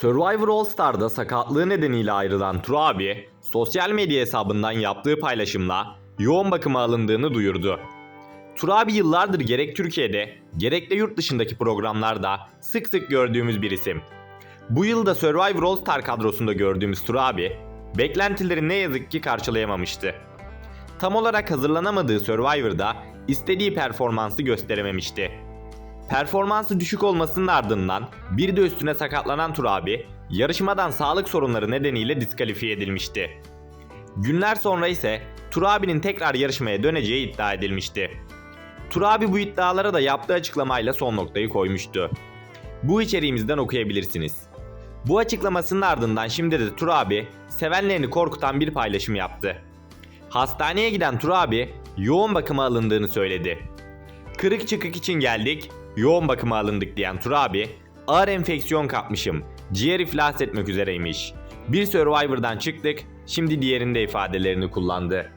Survivor All Star'da sakatlığı nedeniyle ayrılan Tur abi, sosyal medya hesabından yaptığı paylaşımla yoğun bakıma alındığını duyurdu. Tur abi yıllardır gerek Türkiye'de gerek de yurt dışındaki programlarda sık sık gördüğümüz bir isim. Bu yıl da Survivor All Star kadrosunda gördüğümüz Tur abi, beklentileri ne yazık ki karşılayamamıştı. Tam olarak hazırlanamadığı Survivor'da istediği performansı gösterememişti. Performansı düşük olmasının ardından bir de üstüne sakatlanan Tur abi yarışmadan sağlık sorunları nedeniyle diskalifiye edilmişti. Günler sonra ise Tur abinin tekrar yarışmaya döneceği iddia edilmişti. Tur abi bu iddialara da yaptığı açıklamayla son noktayı koymuştu. Bu içeriğimizden okuyabilirsiniz. Bu açıklamasının ardından şimdi de Tur abi sevenlerini korkutan bir paylaşım yaptı. Hastaneye giden Tur abi yoğun bakıma alındığını söyledi. Kırık çıkık için geldik, yoğun bakıma alındık diyen Tur abi, ağır enfeksiyon kapmışım, ciğer iflas etmek üzereymiş. Bir Survivor'dan çıktık, şimdi diğerinde ifadelerini kullandı.